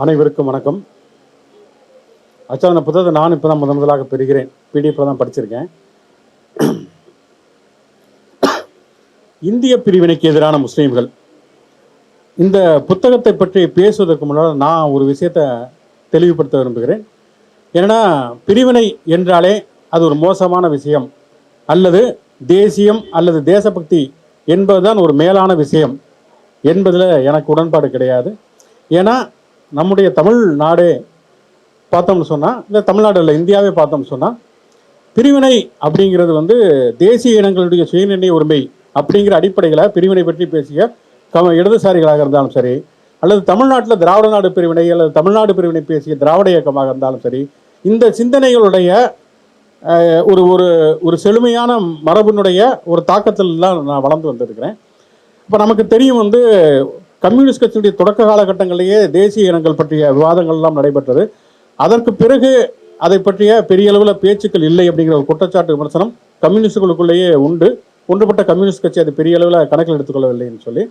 அனைவருக்கும் வணக்கம். ஆக்சுவலாக அந்த புத்தகத்தை நான் இப்போ தான் முதன் முதலாக பெறுகிறேன். பிடிஎஃப்ல தான் படிச்சிருக்கேன். இந்திய பிரிவினைக்கு எதிரான முஸ்லீம்கள். இந்த புத்தகத்தை பற்றி பேசுவதற்கு முன்னால் நான் ஒரு விஷயத்தை தெளிவுபடுத்த விரும்புகிறேன். ஏன்னா பிரிவினை என்றாலே அது ஒரு மோசமான விஷயம். அல்லது தேசியம் அல்லது தேசபக்தி என்பதுதான் ஒரு மேலான விஷயம். என்பதில் எனக்கு உடன்பாடு கிடையாது. ஏன்னா நம்முடைய தமிழ்நாடே பார்த்தோம்னு சொன்னால் இந்த தமிழ்நாடு இல்லை இந்தியாவே பார்த்தோம்னு சொன்னால் பிரிவினை அப்படிங்கிறது வந்து தேசிய இனங்களுடைய சுயநிர்ணய உரிமை அப்படிங்கிற அடிப்படையில் பிரிவினை பற்றி பேசிய க இடதுசாரிகளாக இருந்தாலும் சரி அல்லது தமிழ்நாட்டில் திராவிட நாடு பிரிவினை அல்லது தமிழ்நாடு பிரிவினை பேசிய திராவிட இயக்கமாக இருந்தாலும் சரி இந்த சிந்தனைகளுடைய ஒரு ஒரு ஒரு செழுமையான மரபினுடைய ஒரு தாக்கத்தில் தான் நான் வளர்ந்து வந்திருக்கிறேன். இப்போ நமக்கு தெரியும் வந்து கம்யூனிஸ்ட் கட்சியுடைய தொடக்க காலகட்டங்களிலேயே தேசிய இனங்கள் பற்றிய விவாதங்கள்லாம் நடைபெற்றது. அதற்கு பிறகு அதை பற்றிய பெரிய அளவில் பேச்சுக்கள் இல்லை அப்படிங்கிற ஒரு குற்றச்சாட்டு விமர்சனம் கம்யூனிஸ்டுகளுக்குள்ளேயே உண்டு. ஒன்றுபட்ட கம்யூனிஸ்ட் கட்சி அது பெரிய அளவில் கணக்கில் எடுத்துக்கொள்ளவில்லைன்னு சொல்லி.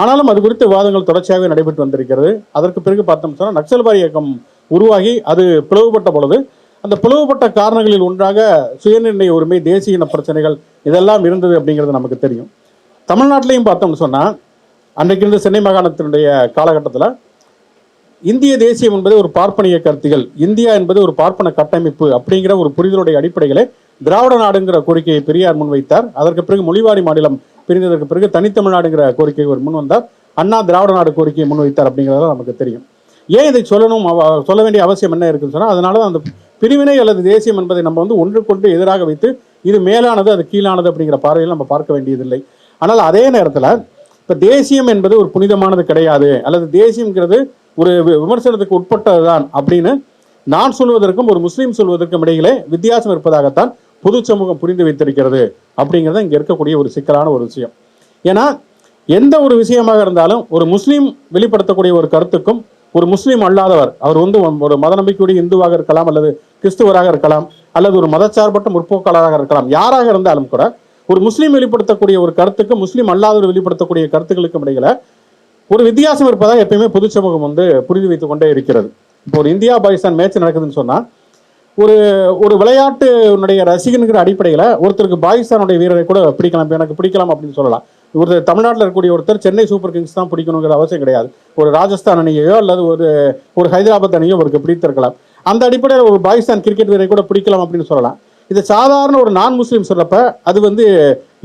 ஆனாலும் அது குறித்த விவாதங்கள் தொடர்ச்சியாகவே நடைபெற்று வந்திருக்கிறது. அதற்கு பிறகு பார்த்தோம் சொன்னால் நக்சல்பாரி இயக்கம் உருவாகி அது பிளவுபட்ட பொழுது அந்த பிளவுபட்ட காரணங்களில் ஒன்றாக சுயநிர்ணய உரிமை தேசிய இன பிரச்சனைகள் இதெல்லாம் இருந்தது அப்படிங்கிறது நமக்கு தெரியும். தமிழ்நாட்டிலையும் பார்த்தோம்னு சொன்னால் அன்றைக்கு இருந்த சென்னை மாகாணத்தினுடைய காலகட்டத்தில் இந்திய தேசியம் என்பது ஒரு பார்ப்பனிய கருத்திகள். இந்தியா என்பது ஒரு பார்ப்பன கட்டமைப்பு அப்படிங்கிற ஒரு புரிதலுடைய அடிப்படையிலே திராவிட நாடுங்கிற கோரிக்கையை பெரியார் முன்வைத்தார். அதற்கு பிறகு மொழிவாரி மாநிலம் பிரிந்ததற்கு பிறகு தனித்தமிழ்நாடுங்கிற கோரிக்கை ஒரு முன் வந்தார். அண்ணா திராவிட நாடு கோரிக்கையை முன்வைத்தார் அப்படிங்கிறதெல்லாம் நமக்கு தெரியும். ஏன் இதை சொல்லணும்? அவ- சொல்ல வேண்டிய அவசியம் என்ன இருக்குன்னு சொன்னால் அதனால தான் அந்த பிரிவினை அல்லது தேசியம் என்பதை நம்ம வந்து ஒன்றுக்கொன்று எதிராக வைத்து இது மேலானது அது கீழானது அப்படிங்கிற பார்வையில் நம்ம பார்க்க வேண்டியதில்லை. ஆனால் அதே நேரத்தில் இப்போ தேசியம் என்பது ஒரு புனிதமானது கிடையாது. அல்லது தேசியம்ங்கிறது ஒரு விமர்சனத்துக்கு விமர்சனத்துக்கு உட்பட்டதுதான் அப்படின்னு நான் சொல்வதற்கும் ஒரு முஸ்லீம் சொல்வதற்கும் இடையிலே வித்தியாசம் இருப்பதாகத்தான் பொது சமூகம் புரிந்து வைத்திருக்கிறது அப்படிங்கிறது இங்கே இருக்கக்கூடிய ஒரு சிக்கலான ஒரு விஷயம். ஏன்னா எந்த ஒரு விஷயமாக இருந்தாலும் ஒரு முஸ்லீம் வெளிப்படுத்தக்கூடிய ஒரு கருத்துக்கும் ஒரு முஸ்லீம் அல்லாதவர் அவர் வந்து ஒரு மத நம்பிக்கையுடைய இந்துவாக இருக்கலாம் அல்லது கிறிஸ்துவராக இருக்கலாம் அல்லது ஒரு மதச்சார்பற்ற முற்போக்காளராக இருக்கலாம் யாராக இருந்தாலும் கூட ஒரு முஸ்லீம் வெளிப்படுத்தக்கூடிய ஒரு கருத்துக்கு முஸ்லீம் அல்லாதவர் வெளிப்படுத்தக்கூடிய கருத்துக்களுக்கும் இடையில ஒரு வித்தியாசம் இருப்பதாக எப்பயுமே பொது சமூகம் வந்து புரிந்து வைத்துக் கொண்டே இருக்கிறது. இப்போ ஒரு இந்தியா பாகிஸ்தான் மேட்ச் நடக்குதுன்னு சொன்னா ஒரு ஒரு விளையாட்டுனுடைய ரசிகனுங்கிற அடிப்படையில் ஒருத்தருக்கு பாகிஸ்தானுடைய வீரரை கூட பிடிக்கலாம் எனக்கு பிடிக்கலாம் அப்படின்னு சொல்லலாம். ஒருத்தர் தமிழ்நாட்டில் இருக்கக்கூடிய ஒருத்தர் சென்னை சூப்பர் கிங்ஸ் தான் பிடிக்கணுங்கிற அவசியம் கிடையாது. ஒரு ராஜஸ்தான் அணியையோ அல்லது ஒரு ஒரு ஹைதராபாத் அணியோ அவருக்கு பிடித்திருக்கலாம். அந்த அடிப்படையில் ஒரு பாகிஸ்தான் கிரிக்கெட் வீரரை கூட பிடிக்கலாம் அப்படின்னு சொல்லலாம். இது சாதாரண ஒரு நான் முஸ்லீம் சொல்கிறப்ப அது வந்து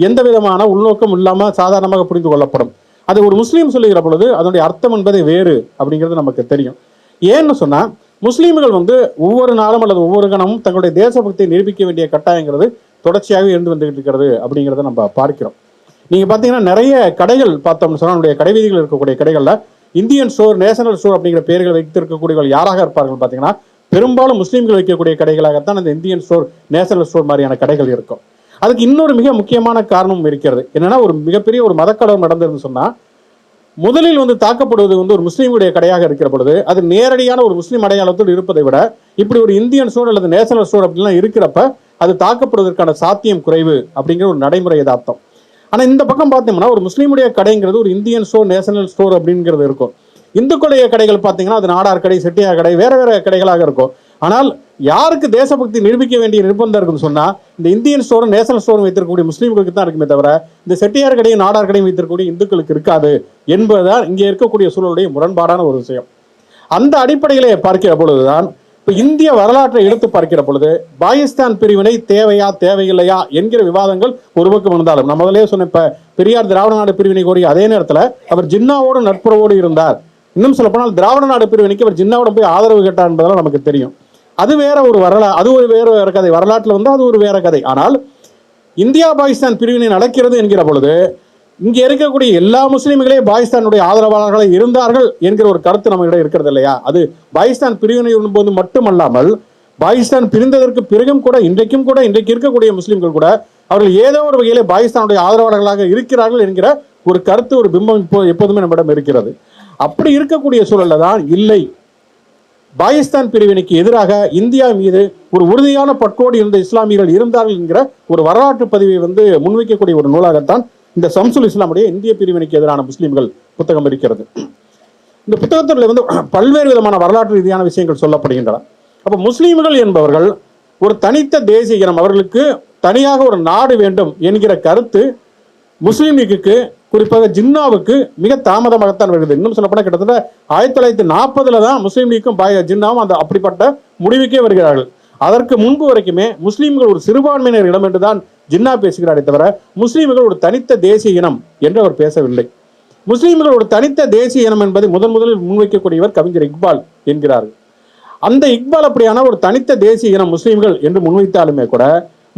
எந்த விதமான உள்நோக்கம் இல்லாமல் சாதாரணமாக புரிந்து கொள்ளப்படும். அது ஒரு முஸ்லீம் சொல்லுகிற பொழுது அதனுடைய அர்த்தம் என்பதை வேறு அப்படிங்கிறது நமக்கு தெரியும். ஏன்னு சொன்னால் முஸ்லீம்கள் வந்து ஒவ்வொரு நாளும் அல்லது ஒவ்வொரு கணமும் தங்களுடைய தேசபக்தியை நிரூபிக்க வேண்டிய கட்டாயங்கிறது தொடர்ச்சியாகவே இருந்து வந்துகிட்டு இருக்கிறது அப்படிங்கிறத நம்ம பார்க்கிறோம். நீங்கள் பார்த்தீங்கன்னா நிறைய கடைகள் பார்த்தோம்னு சொன்னால் நம்முடைய கடை வீதிகள் இருக்கக்கூடிய கடைகளில் இந்தியன் ஸ்டோர் நேஷனல் ஸ்டோர் அப்படிங்கிற பெயர்கள் வைத்திருக்கக்கூடியவர்கள் யாராக இருப்பார்கள் பார்த்தீங்கன்னா பெரும்பாலும் முஸ்லீம்கள் வைக்கக்கூடிய கடைகளாகத்தான் அந்த இந்தியன் ஸ்டோர் நேஷனல் ஸ்டோர் மாதிரியான கடைகள் இருக்கும். அதுக்கு இன்னொரு மிக முக்கியமான காரணமும் இருக்கிறது. என்னன்னா ஒரு மிகப்பெரிய ஒரு மதக்கடவுள் நடந்ததுன்னு சொன்னா முதலில் வந்து தாக்கப்படுவது வந்து ஒரு முஸ்லீமுடைய கடையாக இருக்கிற பொழுது அது நேரடியான ஒரு முஸ்லீம் அடையாளத்தோடு இருப்பதை விட இப்படி ஒரு இந்தியன் ஸ்டோர் அல்லது நேஷனல் ஸ்டோர் அப்படிலாம் இருக்கிறப்ப அது தாக்கப்படுவதற்கான சாத்தியம் குறைவு அப்படிங்கிற ஒரு நடைமுறை யதார்த்தம். ஆனால் இந்த பக்கம் பார்த்தீங்கன்னா ஒரு முஸ்லீமுடைய கடைங்கிறது ஒரு இந்தியன் ஸ்டோர் நேஷனல் ஸ்டோர் அப்படிங்கிறது இருக்கும். இந்துக்களுடைய கடைகள் பார்த்தீங்கன்னா அது நாடார் கடை செட்டியார் கடை வேற வேற கடைகளாக இருக்கும். ஆனால் யாருக்கு தேசபக்தி நிரூபிக்க வேண்டிய நிர்பந்தம் இருக்குன்னு சொன்னால் இந்த இந்தியன் ஸ்டோரும் நேஷனல் ஸ்டோரும் வைத்திருக்கக்கூடிய முஸ்லீம்களுக்கு தான் இருக்குமே தவிர இந்த செட்டியார் கடையும் நாடார் கடையும் வைத்திருக்கக்கூடிய இந்துக்களுக்கு இருக்காது என்பதுதான் இங்கே இருக்கக்கூடிய சூழலுடைய முரண்பாடான ஒரு விஷயம். அந்த அடிப்படையிலே பார்க்கிற பொழுதுதான் இப்போ இந்திய வரலாற்றை எடுத்து பார்க்கிற பொழுது பாகிஸ்தான் பிரிவினை தேவையா தேவையில்லையா என்கிற விவாதங்கள் ஒரு பக்கம் இருந்தாலும் நான் முதலே சொன்ன இப்போ பெரியார் திராவிட நாடு பிரிவினை கோரிய அதே நேரத்தில் அவர் ஜின்னாவோடு நட்புறவோடு இருந்தார். இன்னும் சொல்ல போனால் திராவிட நாடு பிரிவினைக்கு அவர் ஜின்னாவிடம் போய் ஆதரவு கேட்டார் என்பதெல்லாம் நமக்கு தெரியும். அது வேற ஒரு வரலா அது ஒரு வேற வேற கதை. வரலாற்றில் வந்து அது ஒரு வேற கதை. ஆனால் இந்தியா பாகிஸ்தான் பிரிவினை நடக்கிறது என்கிற பொழுது இங்கே இருக்கக்கூடிய எல்லா முஸ்லீம்களே பாகிஸ்தானுடைய ஆதரவாளர்களாக இருந்தார்கள் என்கிற ஒரு கருத்து நம்ம இருக்கிறது இல்லையா? அது பாகிஸ்தான் பிரிவினை போது மட்டுமல்லாமல் பாகிஸ்தான் பிரிந்ததற்கு பிறகும் கூட இன்றைக்கும் கூட இன்றைக்கு இருக்கக்கூடிய முஸ்லீம்கள் கூட அவர்கள் ஏதோ ஒரு வகையிலே பாகிஸ்தானுடைய ஆதரவாளர்களாக இருக்கிறார்கள் என்கிற ஒரு கருத்து ஒரு பிம்பம் இப்போ எப்போதுமே நம்மிடம் இருக்கிறது. அப்படி இருக்கக்கூடிய சூழல்ல தான் இல்லை. பாகிஸ்தான் பிரிவினைக்கு எதிராக இந்தியா மீது ஒரு உறுதியான பற்றோடு இருந்த இஸ்லாமியர்கள் இருந்தார்கள் என்கிற ஒரு வரலாற்று பதிவை வந்து முன்வைக்கக்கூடிய ஒரு நூலாகத்தான் இந்த சம்சுல் இஸ்லாமுடைய இந்திய பிரிவினைக்கு எதிரான முஸ்லீம்கள் புத்தகம் இருக்கிறது. இந்த புத்தகத்தில் வந்து பல்வேறு விதமான வரலாற்று ரீதியான விஷயங்கள் சொல்லப்படுகின்றன. அப்போ முஸ்லீம்கள் என்பவர்கள் ஒரு தனித்த தேசிய இனம் அவர்களுக்கு தனியாக ஒரு நாடு வேண்டும் என்கிற கருத்து முஸ்லீம் லீக்குக்கு குறிப்பாக ஜின்னாவுக்கு மிக தாமதமாகத்தான் வருகிறது. இன்னும் சொல்லப்போனால் கிட்டத்தட்ட ஆயிரத்தி தொள்ளாயிரத்தி நாற்பதுல தான் முஸ்லீம் லீக்கும் பாய ஜின்னாவும் அந்த அப்படிப்பட்ட முடிவுக்கே வருகிறார்கள். அதற்கு முன்பு வரைக்குமே முஸ்லீம்கள் ஒரு சிறுபான்மையினர் இடம் என்று தான் ஜின்னா பேசுகிறாரே தவிர முஸ்லீம்கள் ஒரு தனித்த தேசிய இனம் என்று அவர் பேசவில்லை. முஸ்லீம்கள் ஒரு தனித்த தேசிய இனம் என்பதை முதன் முதலில் முன்வைக்கக்கூடியவர் கவிஞர் இக்பால் என்கிறார்கள். அந்த இக்பால் அப்படியான ஒரு தனித்த தேசிய இனம் முஸ்லீம்கள் என்று முன்வைத்தாலுமே கூட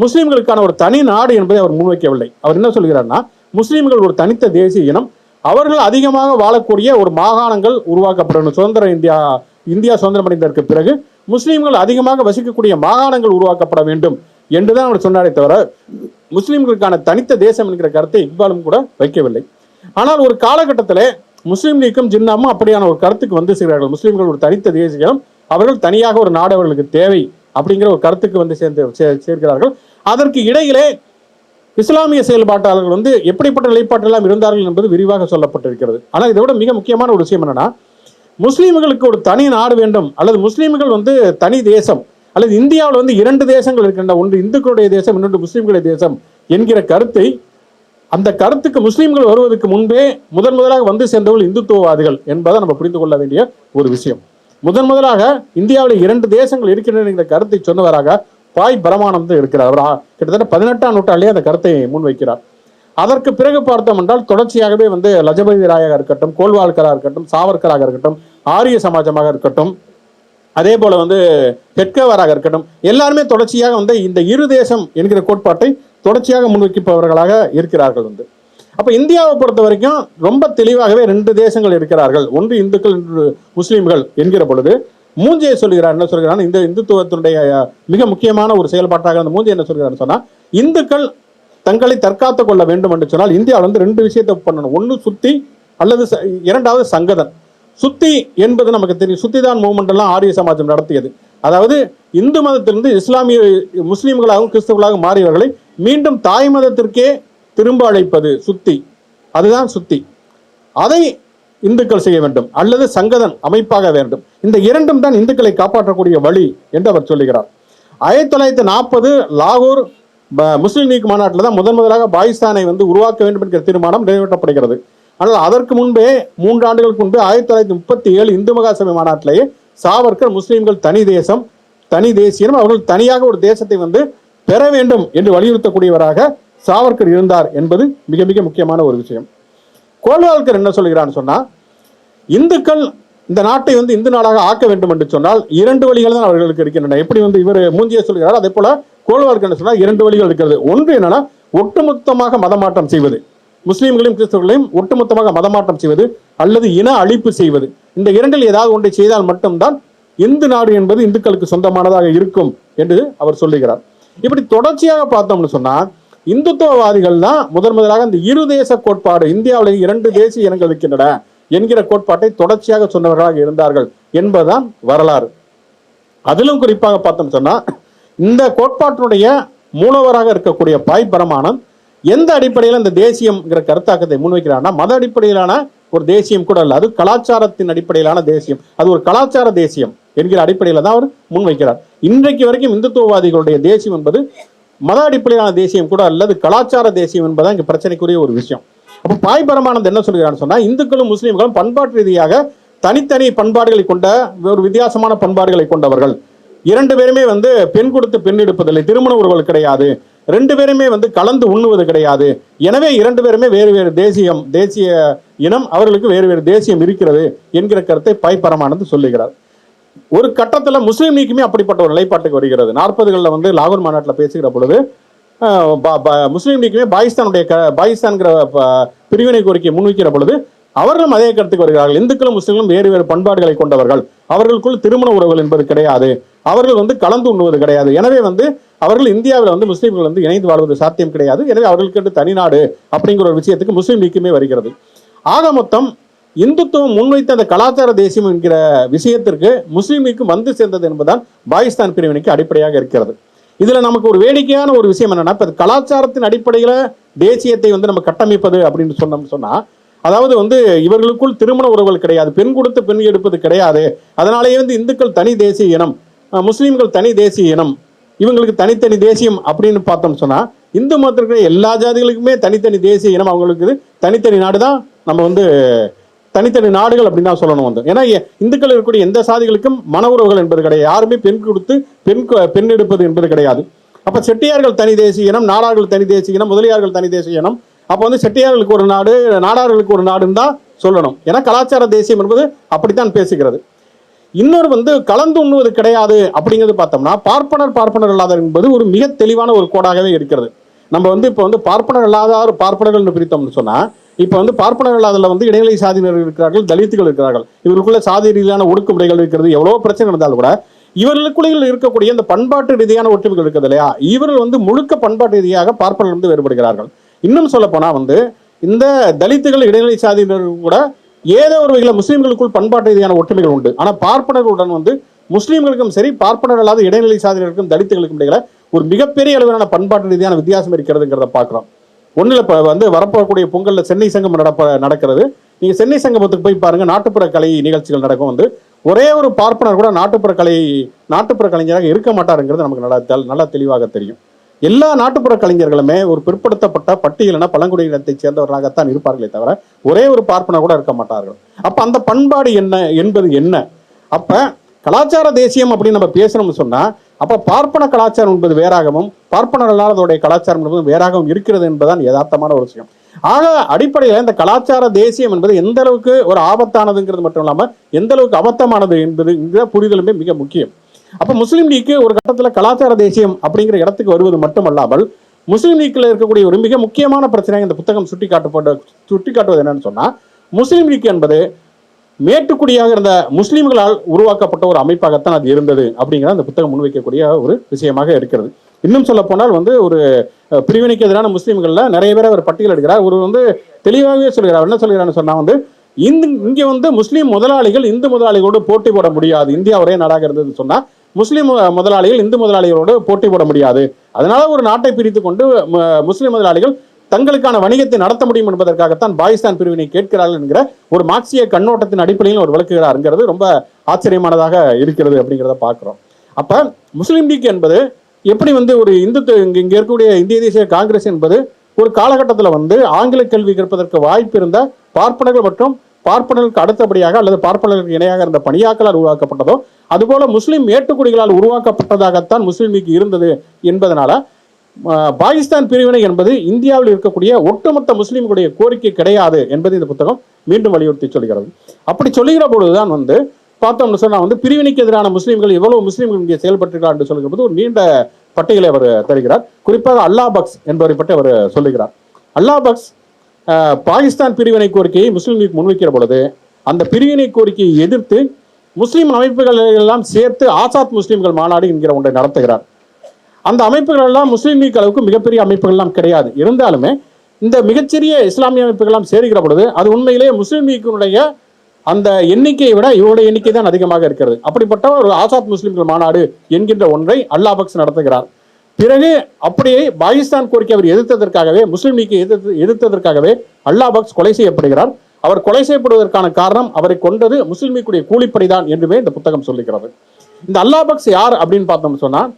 முஸ்லீம்களுக்கான ஒரு தனி நாடு என்பதை அவர் முன்வைக்கவில்லை. அவர் என்ன சொல்கிறார்னா முஸ்லீம்கள் ஒரு தனித்த தேசிய இனம். அவர்கள் அதிகமாக வாழக்கூடிய ஒரு மாகாணங்கள் உருவாக்கப்படணும். சுதந்திர இந்தியா இந்தியா சுதந்திரம் அடைந்ததற்கு பிறகு முஸ்லீம்கள் அதிகமாக வசிக்கக்கூடிய மாகாணங்கள் உருவாக்கப்பட வேண்டும் என்றுதான் அவர் சொன்னாரே தவிர முஸ்லீம்களுக்கான தனித்த தேசம் என்கிற கருத்தை இக்பாலும் கூட வைக்கவில்லை. ஆனால் ஒரு காலகட்டத்தில் முஸ்லீம் லீக்கும் ஜின்னாமும் அப்படியான ஒரு கருத்துக்கு வந்து சேர்கிறார்கள். முஸ்லீம்கள் ஒரு தனித்த தேசியம் அவர்கள் தனியாக ஒரு நாடு அவர்களுக்கு தேவை அப்படிங்கிற ஒரு கருத்துக்கு வந்து சேர்ந்து சேர்க்கிறார்கள். அதற்கு இடையிலே இஸ்லாமிய செயல்பாட்டாளர்கள் வந்து எப்படிப்பட்ட நிலைப்பாட்டெல்லாம் இருந்தார்கள் என்பது விரிவாக சொல்லப்பட்டிருக்கிறது. ஆனால் இதை விட மிக முக்கியமான ஒரு விஷயம் என்னன்னா முஸ்லீம்களுக்கு ஒரு தனி நாடு வேண்டும் அல்லது முஸ்லீம்கள் வந்து தனி தேசம் அல்லது இந்தியாவில் வந்து இரண்டு தேசங்கள் இருக்கின்றன ஒன்று இந்துக்களுடைய தேசம் இன்னொன்று முஸ்லீம்களுடைய தேசம் என்கிற கருத்தை அந்த கருத்துக்கு முஸ்லீம்கள் வருவதற்கு முன்பே முதன் முதலாக வந்து சேர்ந்தவர்கள் இந்துத்துவவாதிகள் என்பதை நம்ம புரிந்து கொள்ள வேண்டிய ஒரு விஷயம். முதன் முதலாக இந்தியாவில் இரண்டு தேசங்கள் இருக்கின்றன என்கிற கருத்தை சொன்னவராக பாய் பிரமானந்த் இருக்கிறார் அவர் கிட்டத்தட்ட பதினெட்டாம் நூற்றாண்டிலே அந்த கருத்தை முன்வைக்கிறார். அதற்கு பிறகு பார்த்தோம் என்றால் தொடர்ச்சியாகவே வந்து லஜபதி ராயாக இருக்கட்டும் கோல்வால்கராக இருக்கட்டும் சாவர்கராக இருக்கட்டும் ஆரிய சமாஜமாக இருக்கட்டும் அதே போல வந்து ஹெட்கவராக இருக்கட்டும் எல்லாருமே தொடர்ச்சியாக வந்து இந்த இரு தேசம் என்கிற கோட்பாட்டை தொடர்ச்சியாக முன்வைக்கப்பவர்களாக இருக்கிறார்கள் வந்து. அப்போ இந்தியாவை பொறுத்த வரைக்கும் ரொம்ப தெளிவாகவே ரெண்டு தேசங்கள் இருக்கிறார்கள். ஒன்று இந்துக்கள் முஸ்லீம்கள் என்கிற பொழுது மூஞ்சியை சொல்கிறார் என்ன சொல்கிறார் இந்த இந்துத்துவத்தினுடைய மிக முக்கியமான ஒரு செயல்பாட்டாக அந்த மூஞ்சி என்ன சொல்கிறார் சொன்னால் இந்துக்கள் தங்களை தற்காத்துக் கொள்ள வேண்டும் என்று சொன்னால் இந்தியாவில் வந்து ரெண்டு விஷயத்தை பண்ணணும். ஒன்று சுத்தி அல்லது ச- இரண்டாவது சங்கதன். சுத்தி என்பது நமக்கு தெரியும். சுத்திதான் மூவ்மெண்ட் எல்லாம் ஆரிய சமாஜம் நடத்தியது. அதாவது இந்து மதத்திலிருந்து இஸ்லாமிய முஸ்லீம்களாகவும் கிறிஸ்தவர்களாகவும் மாறியவர்களை மீண்டும் தாய் மதத்திற்கே திரும்ப அழைப்பது சுத்தி. அதுதான் சுத்தி. அதை இந்துக்கள் செய்ய வேண்டும் அல்லது சங்கதன் அமைப்பாக வேண்டும். இந்த இரண்டும் தான் இந்துக்களை காப்பாற்றக்கூடிய வழி என்று அவர் சொல்லுகிறார். ஆயிரத்தி தொள்ளாயிரத்தி நாற்பது லாகூர் ப- லீக் மாநாட்டில் தான் முதன் முதலாக பாகிஸ்தானை வந்து உருவாக்க வேண்டும் என்கிற தீர்மானம் நிறைவேற்றப்படுகிறது. ஆனால் அதற்கு முன்பே மூன்று ஆண்டுகளுக்கு முன்பே ஆயிரத்தி தொள்ளாயிரத்தி முப்பத்தி ஏழு இந்து மகாசபை மாநாட்டிலேயே சாவர்கர் முஸ்லீம்கள் தனி தேசம் தனி தேசியம் அவர்கள் தனியாக ஒரு தேசத்தை வந்து பெற வேண்டும் என்று வலியுறுத்தக்கூடியவராக சாவர்கர் இருந்தார் என்பது மிக மிக முக்கியமான ஒரு விஷயம். கோல்வால்கர் என்ன சொல்கிறான்னு சொன்னால் இந்துக்கள் இந்த நாட்டை வந்து இந்து நாடாக ஆக்க வேண்டும் என்று சொன்னால் இரண்டு வழிகள் தான் அவர்களுக்கு இருக்கின்றன. எப்படி வந்து இவர் மூஞ்சியை சொல்கிறார் அதே போல கோல்வால்கர் என்ன சொன்னால் இரண்டு வழிகள் இருக்கிறது. ஒன்று என்னன்னா ஒட்டுமொத்தமாக மதமாற்றம் செய்வது. முஸ்லீம்களையும் கிறிஸ்தவர்களையும் ஒட்டுமொத்தமாக மதமாற்றம் செய்வது அல்லது இன அழிப்பு செய்வது. இந்த இரண்டில் ஏதாவது ஒன்றை செய்தால் மட்டும்தான் இந்து நாடு என்பது இந்துக்களுக்கு சொந்தமானதாக இருக்கும் என்று அவர் சொல்லுகிறார். இப்படி தொடர்ச்சியாக பார்த்தோம்னு சொன்னால் இந்துத்துவவாதிகள் தான் முதன் முதலாக இந்த இரு தேச கோட்பாடு இந்தியாவில் இரண்டு தேசிய இனங்கள் இருக்கின்றன என்கிற கோட்பாட்டை தொடர்ச்சியாக சொன்னவர்களாக இருந்தார்கள் என்பதுதான் வரலாறு. அதிலும் குறிப்பாக பார்த்தோம் சொன்னா இந்த கோட்பாட்டினுடைய மூலவராக இருக்கக்கூடிய பாய் பரமானன் எந்த அடிப்படையில் இந்த தேசியம்ங்கிற கருத்தாக்கத்தை முன்வைக்கிறான்னா மத அடிப்படையிலான ஒரு தேசியம் கூட அல்ல அது கலாச்சாரத்தின் அடிப்படையிலான தேசியம் அது ஒரு கலாச்சார தேசியம் என்கிற அடிப்படையில் தான் அவர் முன்வைக்கிறார். இன்றைக்கு வரைக்கும் இந்துத்துவவாதிகளுடைய தேசியம் என்பது மத அடிப்படையிலான தேசியம் கூட அல்லது கலாச்சார தேசியம் என்பதான் இங்க பிரச்சனைக்குரிய ஒரு விஷயம். அப்போ பாய் பரமானந்த் என்ன சொல்கிறான்னு சொன்னா இந்துக்களும் முஸ்லீம்களும் பண்பாட்டு ரீதியாக தனித்தனி பண்பாடுகளை கொண்ட ஒரு வித்தியாசமான பண்பாடுகளை கொண்டவர்கள். இரண்டு பேருமே வந்து பெண் கொடுத்து பெண் எடுப்பதில்லை திருமண உறவுகள் கிடையாது. ரெண்டு பேருமே வந்து கலந்து உண்ணுவது கிடையாது. எனவே இரண்டு பேருமே வேறு வேறு தேசியம் தேசிய இனம் அவர்களுக்கு வேறு வேறு தேசியம் இருக்கிறது என்கிற கருத்தை பாய் பரமானந்த் சொல்லுகிறார். ஒரு கட்டத்தில் முஸ்லீம் லீக்குமே அப்படிப்பட்ட ஒரு நிலைப்பாட்டுக்கு வருகிறது. நாற்பதுகளில் வந்து லாகூர் மாநாட்டில் பேசுகிற பொழுது பா- முஸ்லீம் லீக்குமே பாகிஸ்தானுடைய க பாகிஸ்தான்கிற பிரிவினை கோரிக்கை முன்வைக்கிற பொழுது அவர்களும் அதே கருத்துக்கு வருகிறார்கள். இந்துக்களும் முஸ்லீம்களும் வேறு வேறு பண்பாடுகளை கொண்டவர்கள். அவர்களுக்குள் திருமண உறவுகள் என்பது கிடையாது. அவர்கள் வந்து கலந்து உண்ணுவது கிடையாது. எனவே வந்து அவர்கள் இந்தியாவில் வந்து முஸ்லீம்கள் வந்து இணைந்து வாழ்வது சாத்தியம் கிடையாது. எனவே அவர்களுக்கு தனிநாடு அப்படிங்கிற ஒரு விஷயத்துக்கு முஸ்லீம் லீக்குமே வருகிறது. ஆக மொத்தம் இந்துத்துவம் முன்வைத்த அந்த கலாச்சார தேசியம் என்கிற விஷயத்திற்கு முஸ்லீமுக்கு வந்து சேர்ந்தது என்பதுதான் பாகிஸ்தான் பிரிவினைக்கு அடிப்படையாக இருக்கிறது. இதில் நமக்கு ஒரு வேடிக்கையான ஒரு விஷயம் என்னென்னா இப்போ கலாச்சாரத்தின் அடிப்படையில் தேசியத்தை வந்து நம்ம கட்டமைப்பது அப்படின்னு சொன்னோம் சொன்னால் அதாவது வந்து இவர்களுக்குள் திருமண உறவுகள் கிடையாது பெண் கொடுத்து பெண் எடுப்பது கிடையாது. அதனாலேயே வந்து இந்துக்கள் தனி தேசிய இனம் முஸ்லீம்கள் தனி தேசிய இனம் இவங்களுக்கு தனித்தனி தேசியம் அப்படின்னு பார்த்தோம்னு சொன்னால் இந்து மதத்தில் இருக்கிற எல்லா ஜாதிகளுக்குமே தனித்தனி தேசிய இனம் அவங்களுக்கு தனித்தனி நாடு தான் நம்ம வந்து தனித்தனி நாடுகள் அப்படின்னு தான் சொல்லணும் வந்து. ஏன்னா இந்துக்கள் இருக்கக்கூடிய எந்த சாதிகளுக்கும் மன உறவுகள் என்பது கிடையாது. யாருமே பெண் கொடுத்து பெண் பெண் எடுப்பது என்பது கிடையாது. அப்போ செட்டியார்கள் தனி தேசிய இனம் நாடார்கள் தனி தேசிய இனம் முதலியார்கள் தனி தேசிய இனம் அப்போ வந்து செட்டியார்களுக்கு ஒரு நாடு நாடார்களுக்கு ஒரு நாடுன்னு தான் சொல்லணும். ஏன்னா கலாச்சார தேசியம் என்பது அப்படித்தான் பேசுகிறது. இன்னொரு வந்து கலந்து உண்ணுவது கிடையாது அப்படிங்கிறது பார்த்தோம்னா பார்ப்பனர் பார்ப்பனர் அல்லாதவர் என்பது ஒரு மிக தெளிவான ஒரு கோடாகவே இருக்கிறது. நம்ம வந்து இப்போ வந்து பார்ப்பனர் அல்லாதார் பார்ப்பனர்கள் பிரித்தோம்னு சொன்னால் இப்போ வந்து பார்ப்பனர் அதில் வந்து இடைநிலை சாதியினர் இருக்கிறார்கள் தலித்துகள் இருக்கிறார்கள். இவருக்குள்ள சாதி ரீதியான ஒடுக்குமுறைகள் இருக்கிறது எவ்வளவோ பிரச்சனை இருந்தாலும் கூட இவர்களுக்குள்ள இருக்கக்கூடிய இந்த பண்பாட்டு ரீதியான ஒற்றுமைகள் இருக்குது இல்லையா? இவர்கள் வந்து முழுக்க பண்பாட்டு ரீதியாக பார்ப்பனர் வந்து வேறுபடுகிறார்கள். இன்னும் சொல்ல போனால் வந்து இந்த தலித்துகள் இடைநிலை சாதியினர் கூட ஏதோ ஒரு வகையில் முஸ்லீம்களுக்குள் பண்பாட்டு ரீதியான ஒற்றுமைகள் உண்டு. ஆனால் பார்ப்பனர்களுடன் வந்து முஸ்லீம்களுக்கும் சரி பார்ப்பனர் அல்லாத இடைநிலை சாதியினருக்கும் தலித்துகளுக்கும் இடையில ஒரு மிகப்பெரிய அளவிலான பண்பாட்டு ரீதியான வித்தியாசம் இருக்கிறதுங்கிறத பார்க்குறோம். ஒன்றில் இப்போ வந்து வரப்போகக்கூடிய பொங்கலில் சென்னை சங்கம் நடப்ப நடக்கிறது. நீங்கள் சென்னை சங்கமத்துக்கு போய் பாருங்கள் நாட்டுப்புற கலை நிகழ்ச்சிகள் நடக்கும் வந்து ஒரே ஒரு பார்ப்பனர் கூட நாட்டுப்புற கலை நாட்டுப்புற கலைஞராக இருக்க மாட்டாருங்கிறது நமக்கு நல்லா நல்லா தெளிவாக தெரியும். எல்லா நாட்டுப்புற கலைஞர்களுமே ஒரு பிற்படுத்தப்பட்ட பட்டியலினா பழங்குடியினத்தைச் சேர்ந்தவர்களாகத்தான் இருப்பார்களே தவிர ஒரே ஒரு பார்ப்பனர் கூட இருக்க மாட்டார்கள். அப்போ அந்த பண்பாடு என்ன என்பது என்ன? அப்போ கலாச்சார தேசியம் அப்படின்னு நம்ம பேசணும்னு சொன்னால் அப்போ பார்ப்பன கலாச்சாரம் என்பது வேறாகவும் பார்ப்பனர்களால் அதோடைய கலாச்சாரம் என்பது வேறாகவும் இருக்கிறது என்பதுதான் யதார்த்தமான ஒரு விஷயம். ஆக அடிப்படையில் இந்த கலாச்சார தேசியம் என்பது எந்த அளவுக்கு ஒரு ஆபத்தானதுங்கிறது மட்டும் இல்லாமல் எந்த அளவுக்கு அபத்தமானது என்பதுங்கிற புரிதலுமே மிக முக்கியம். அப்ப முஸ்லீம் லீக்கு ஒரு கட்டத்தில் கலாச்சார தேசியம் அப்படிங்கிற இடத்துக்கு வருவது மட்டுமல்லாமல் முஸ்லீம் லீக்ல இருக்கக்கூடிய ஒரு மிக முக்கியமான பிரச்சனை இந்த புத்தகம் சுட்டி காட்டப்பட்ட சுட்டி காட்டுவது என்னன்னு சொன்னா முஸ்லீம் லீக் என்பது மேட்டுக்குடியாக இருந்த முஸ்லீம்களால் உருவாக்கப்பட்ட ஒரு அமைப்பாகத்தான் அது இருந்தது அப்படிங்கிற அந்த புத்தகம் முன்வைக்கக்கூடிய ஒரு விஷயமாக இருக்கிறது. இன்னும் சொல்ல போனால் வந்து ஒரு பிரிவினைக்கு எதிரான முஸ்லீம்கள்ல நிறைய பேர் அவர் பட்டியல் எடுக்கிறார். ஒரு வந்து தெளிவாகவே சொல்கிறார். என்ன சொல்கிறான்னு சொன்னால் வந்து இந்து இங்கே வந்து முஸ்லீம் முதலாளிகள் இந்து முதலாளிகளோடு போட்டி போட முடியாது. இந்தியா ஒரே நாடாக இருந்ததுன்னு சொன்னால் முஸ்லீம் முதலாளிகள் இந்து முதலாளிகளோடு போட்டி போட முடியாது. அதனால ஒரு நாட்டை பிரித்து கொண்டு முஸ்லீம் முதலாளிகள் தங்களுக்கான வணிகத்தை நடத்த முடியும் என்பதற்காகத்தான் பாகிஸ்தான் பிரிவினை கேட்கிறார்கள் என்கிற ஒரு மார்க்சிய கண்ணோட்டத்தின் அடிப்படையில் ஒரு விளக்குகிறாருங்கிறது. ரொம்ப ஆச்சரியமானதாக இருக்கிறது அப்படிங்கிறத பார்க்குறோம். அப்போ முஸ்லீம் லீக் என்பது எப்படி வந்து ஒரு இந்துத்துவ இங்கே இங்கே இருக்கக்கூடிய இந்திய தேசிய காங்கிரஸ் என்பது ஒரு காலகட்டத்தில் வந்து ஆங்கில கல்வி கற்பதற்கு வாய்ப்பு இருந்த பார்ப்பனர்கள் மற்றும் பார்ப்பனர்களுக்கு அடுத்தபடியாக அல்லது பார்ப்பனர்களுக்கு இணையாக இருந்த பணியாக்களால் உருவாக்கப்பட்டதோ அதுபோல முஸ்லீம் ஏட்டுக்குடிகளால் உருவாக்கப்பட்டதாகத்தான் முஸ்லீம் லீக் இருந்தது என்பதனால பாகிஸ்தான் பிரிவினை என்பது இந்தியாவில் இருக்கக்கூடிய ஒட்டுமொத்த முஸ்லீம்களுடைய கோரிக்கை கிடையாது என்பது இந்த புத்தகம் மீண்டும் வலியுறுத்தி சொல்கிறது. அப்படி சொல்லுகிற பொழுதுதான் வந்து பார்த்தோம்னு சொன்னால் வந்து பிரிவினைக்கு எதிரான முஸ்லீம்கள் எவ்வளவு முஸ்லீம்கள் இங்கே செயல்பட்டிருக்கிறார் என்று சொல்லுகிற போது ஒரு நீண்ட பட்டியலை அவர் தருகிறார். குறிப்பாக அல்லா பக்ஸ் என்பவரை பற்றி அவர் சொல்லுகிறார். அல்லா பக்ஸ் பாகிஸ்தான் பிரிவினை கோரிக்கையை முஸ்லீம்களுக்கு முன்வைக்கிற பொழுது அந்த பிரிவினை கோரிக்கையை எதிர்த்து முஸ்லீம் அமைப்புகள் எல்லாம் சேர்த்து ஆசாத் முஸ்லீம்கள் மாநாடு என்கிற ஒன்றை நடத்துகிறார். அந்த அமைப்புகள் எல்லாம் முஸ்லீம் லீக் அளவுக்கு மிகப்பெரிய அமைப்புகள் எல்லாம் கிடையாது. இருந்தாலுமே இந்த மிகச்சிறிய இஸ்லாமிய அமைப்புகள் எல்லாம் சேருகிற பொழுது அது உண்மையிலேயே முஸ்லீம் லீக்கினுடைய அந்த எண்ணிக்கையை விட இவருடைய எண்ணிக்கை தான் அதிகமாக இருக்கிறது. அப்படிப்பட்ட ஒரு ஆசாத் முஸ்லிம்கள் மாநாடு என்கின்ற ஒன்றை அல்லாபக்ஸ் நடத்துகிறார். பிறகு அப்படியே பாகிஸ்தான் கோரிக்கை அவர் எதிர்த்ததற்காகவே முஸ்லீம் லீக்கை எதிர்த்து எதிர்த்ததற்காகவே அல்லாபக்ஸ் கொலை செய்யப்படுகிறார். அவர் கொலை செய்யப்படுவதற்கான காரணம் அவரை கொண்டது முஸ்லீம் லீக்குடைய கூலிப்படைதான் என்றுமே இந்த புத்தகம் சொல்லுகிறது. இந்த அல்லாபக்ஸ் யார் அப்படின்னு பார்த்தோம்னு சொன்னால்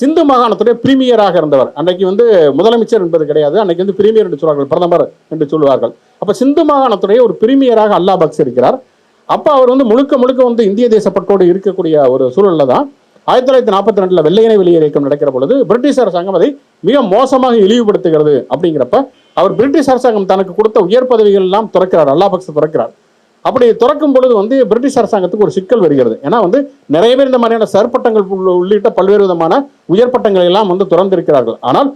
சிந்து மாகாணத்துடைய பிரீமியராக இருந்தவர். அன்றைக்கு வந்து முதலமைச்சர் என்பது கிடையாது. அன்னைக்கு வந்து பிரீமியர் என்று சொல்வார்கள் பிரதமர் என்று சொல்லுவார்கள். அப்போ சிந்து மாகாணத்துடைய ஒரு பிரீமியராக அல்லா பக்ஸ் இருக்கிறார். அப்போ அவர் வந்து முழுக்க முழுக்க வந்து இந்திய தேசப்பட்டோடு இருக்கக்கூடிய ஒரு சூழலில் தான் ஆயிரத்தி தொள்ளாயிரத்தி நாற்பத்தி ரெண்டுல வெள்ளையனை வெளியே இயக்கம் நடக்கிற பொழுது பிரிட்டிஷ் அரசாங்கம் அதை மிக மோசமாக இழிவுபடுத்துகிறது அப்படிங்கிறப்ப அவர் பிரிட்டிஷ் அரசாங்கம் தனக்கு கொடுத்த உயர் பதவிகள் எல்லாம் துறக்கிறார். அல்லா பக்ஸ் துறக்கிறார். அப்படி துறக்கும் பொழுது வந்து பிரிட்டிஷ் அரசாங்கத்துக்கு ஒரு சிக்கல் வருகிறது. ஏன்னா வந்து நிறைய பேர் இந்த மாதிரியான சர்பட்டங்கள் உள்ள- உள்ளிட்ட பல்வேறு விதமான உயர் பட்டங்களை எல்லாம் வந்து திறந்திருக்கிறார்கள். ஆனால்